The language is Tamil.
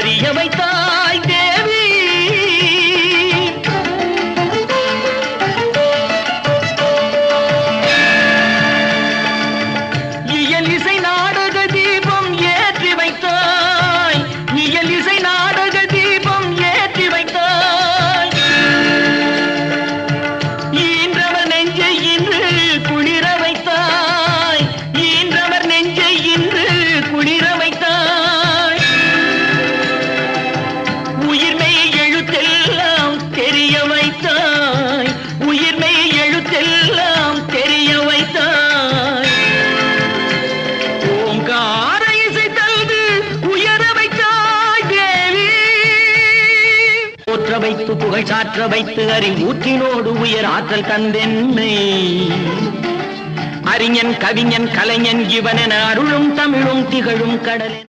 அறிய வைத்தார். போற்ற வைத்து புகழ்ச்சாற்ற வைத்து அறிவூற்றினோடு உயர் ஆற்றல் தந்தென்னை. அறிஞன் கவிஞன் கலைஞன் இவனென அருளும் தமிழும் திகழும் கடல்